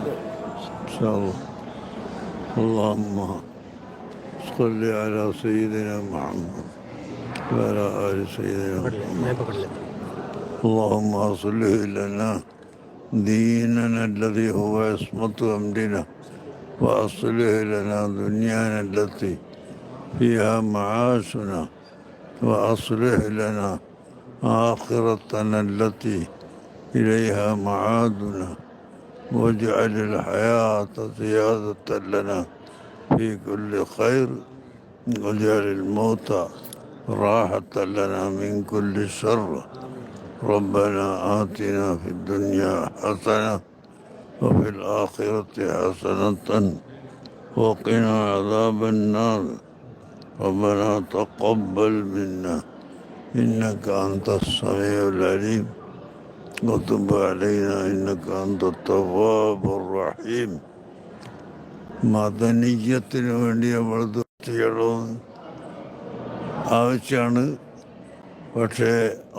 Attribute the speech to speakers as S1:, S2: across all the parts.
S1: إن شاء الله. اللهم صل على سيدنا محمد وعلى آل سيدنا محمد. اللهم أصلح لنا ديننا الذي هو عصمة أمرنا وأصلح لنا دنيانا التي فيها معاشنا وأصلح لنا آخرتنا التي إليها معادنا. واجعل الحياة زيادة لنا في كل خير. واجعل الموت راحة لنا من كل شر. ربنا آتنا في الدنيا حسنة وفي الآخرة حسنة وقنا عذاب النار. ربنا تقبل منا. إنك أنت السميع العليم. وتب علينا إنك أنت التواب الرحيم മതനീയത്തിന് വേണ്ടി നമ്മൾ ചെയ്യണമെന്ന് ആവശ്യമാണ് പക്ഷേ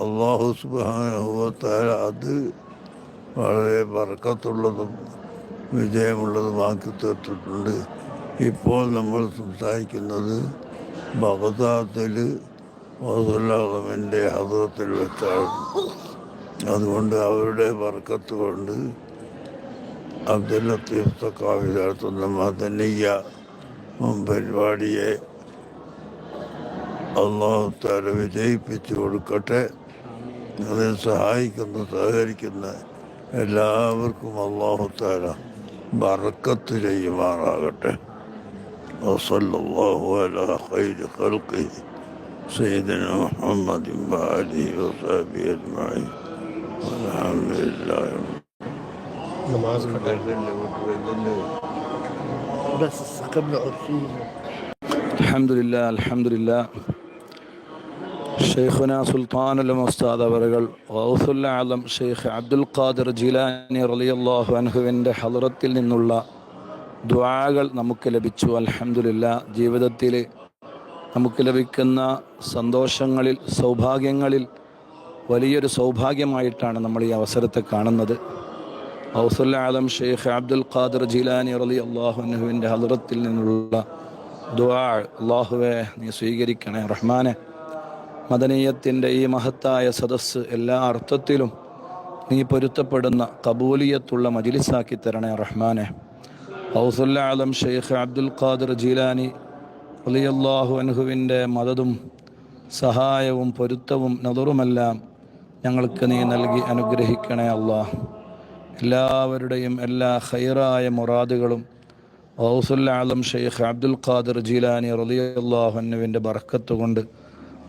S1: അള്ളാഹു സുബാനുഭവത്താൽ അത് വളരെ വർക്കത്തുള്ളതും വിജയമുള്ളതുമാക്കി തീർത്തിട്ടുണ്ട് ഇപ്പോൾ നമ്മൾ സംസാരിക്കുന്നത് ബഗ്ദാദിൽ വസുല്ലാഹമിൻ്റെ ഹദ്രത്തിൽ വെച്ചാണ് അതുകൊണ്ട് അവരുടെ വർക്കത്ത് കൊണ്ട് അബ്ദുൽ ലത്തീഫ് തക്കാവി നടത്തുന്ന മദനീയ പരിപാടിയെ അള്ളാഹു താല വിജയിപ്പിച്ചു കൊടുക്കട്ടെ അതിൽ സഹായിക്കുന്ന സഹകരിക്കുന്ന എല്ലാവർക്കും അള്ളാഹു താല ബറക്കത്ത് ചെയ്യുമാറാകട്ടെ وصلى الله على خير خلقه سيدنا محمد وآله وصحبه أجمعين
S2: نماز بس قبل عشرين
S3: الحمد لله الحمد لله ഷെയ്ഖുന സുൽത്താൻ അലം ഉസ്താദ് അവറുകൾ റൗസുല്ലാലം ഷെയ്ഖ് അബ്ദുൽ ഖാദിർ ജിലാനി റലിയല്ലാഹു അൻഹുവിന്റെ ഹലറത്തിൽ നിന്നുള്ള ദ്വാകൾ നമുക്ക് ലഭിച്ചു. അലഹമുല്ല ജീവിതത്തിൽ നമുക്ക് ലഭിക്കുന്ന സന്തോഷങ്ങളിൽ സൗഭാഗ്യങ്ങളിൽ വലിയൊരു സൗഭാഗ്യമായിട്ടാണ് നമ്മൾ ഈ അവസരത്തെ കാണുന്നത്. ഗൗസുൽ ആലം ഷെയ്ഖ് അബ്ദുൽ ഖാദർ ജീലാനി അലി അള്ളാഹുനുവിന്റെ ഹദറത്തിൽ നിന്നുള്ള ദുആ അള്ളാഹുവെ നീ സ്വീകരിക്കണേ റഹ്മാനെ. മദനീയത്തിന്റെ ഈ മഹത്തായ സദസ്സ് എല്ലാ അർത്ഥത്തിലും നീ പൊരുത്തപ്പെടുന്ന കബൂലിയത്തുള്ള മജിലിസാക്കി തരണേ റഹ്മാനെ. ഹൗസുല്ല ആലം ഷെയ്ഖ് അബ്ദുൽ ഖാദർ ജീലാനി അലിയല്ലാഹു അൻഹുവിന്റെ മദതും സഹായവും പൊരുത്തവും നദറുമെല്ലാം ഞങ്ങൾക്ക് നീ നൽകി അനുഗ്രഹിക്കണേ അള്ളാഹ് എല്ലാവരുടെയും എല്ലാ ഹൈറായ മുറാദുകളും ഔസുല്ലാലം ഷെയ്ഖ് അബ്ദുൽ ഖാദിർ ജീലാനി റലിയല്ലാഹു അന്നുവിന്റെ ബർക്കത്ത് കൊണ്ട്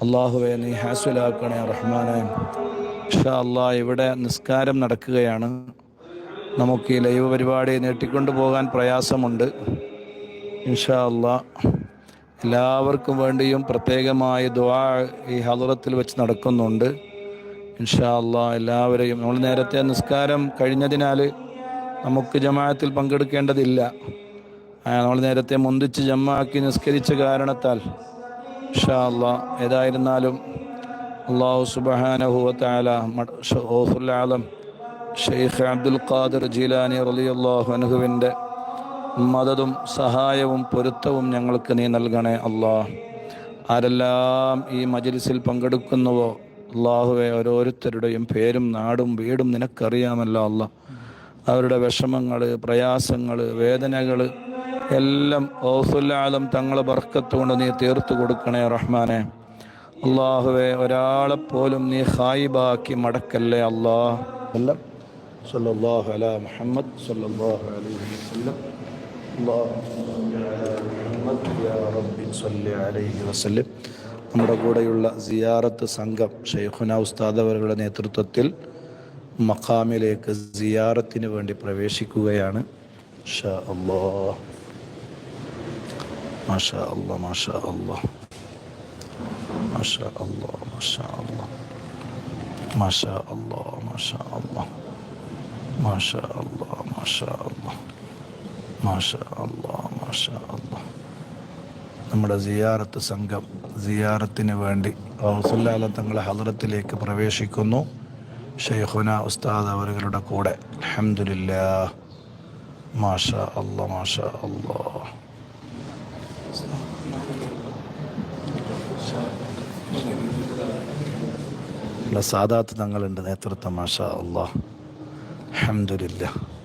S3: അള്ളാഹുവെ നീ ഹാസുലാക്കണേ റഹ്മാനെ. ഷാ അള്ളാ ഇവിടെ നിസ്കാരം നടക്കുകയാണ്. നമുക്ക് ഈ ലൈവ് പരിപാടി നീട്ടിക്കൊണ്ടു പോകാൻ പ്രയാസമുണ്ട്. ഇൻഷാ അള്ളാ എല്ലാവർക്കും വേണ്ടിയും പ്രത്യേകമായ ദ്വാ ഈ ഹലുറത്തിൽ വെച്ച് നടക്കുന്നുണ്ട്. ഇൻഷാ അള്ളാ എല്ലാവരെയും നമ്മൾ നേരത്തെ നിസ്കാരം കഴിഞ്ഞതിനാൽ നമുക്ക് ജമാഅത്തിൽ പങ്കെടുക്കേണ്ടതില്ല. നമ്മൾ നേരത്തെ മുന്തിച്ച് ജമാക്കി നിസ്കരിച്ച കാരണത്താൽ ഇൻഷാ ഏതായിരുന്നാലും അള്ളാഹു സുബഹാനഹുവത്താല ഓഫുല്ലാലം ഷെയ്ഖ് അബ്ദുൽ ഖാദിർ ജീലാനി റളിയല്ലാഹു അനഹുവിന്റെ മതതും സഹായവും പൊരുത്തവും ഞങ്ങൾക്ക് നീ നൽകണേ അള്ളാഹ് ആരെല്ലാം ഈ മജലിസിൽ പങ്കെടുക്കുന്നുവോ അള്ളാഹുവെ ഓരോരുത്തരുടെയും പേരും നാടും വീടും നിനക്കറിയാമല്ലോ അല്ല അവരുടെ വിഷമങ്ങൾ പ്രയാസങ്ങൾ വേദനകൾ എല്ലാം ഓസുല്ലാലം തങ്ങളെ ബർക്കത്തുകൊണ്ട് നീ തീർത്തു കൊടുക്കണേ റഹ്മാനെ. അള്ളാഹുവെ ഒരാളെപ്പോലും നീ ഹായിബാക്കി മടക്കല്ലേ അള്ളാഹ് സല്ലല്ലാഹു അലാ മുഹമ്മദ് സല്ലല്ലാഹു അലൈഹി വസല്ലം. നമ്മുടെ കൂടെയുള്ള സിയാറത്ത് സംഘം ഷെയ്ഖുന ഉസ്താദ് അവരുടെ നേതൃത്വത്തിൽ മഖാമിലേക്ക് സിയാറത്തിന് വേണ്ടി പ്രവേശിക്കുകയാണ്. മാഷാ മാഷാ മാഷാ മാഷാ മാഷാ മാഷാ നമ്മുടെ സിയാറത്ത് സംഘം സിയാറത്തിന് വേണ്ടി. റൗസുല്ലാല തങ്ങളെ ഹദ്രത്തിലേക്ക് പ്രവേശിക്കുന്നു. ഷെയ്ഖുന ഉസ്താദ് അവരുടെ കൂടെ. അൽഹംദുലില്ലാ മാഷാ അല്ല മാഷാ അല്ലാ. സാദാത്ത് തങ്ങളുണ്ട് നേതൃത്വം മാഷാ അല്ലാ. അഹമ്മദില്ല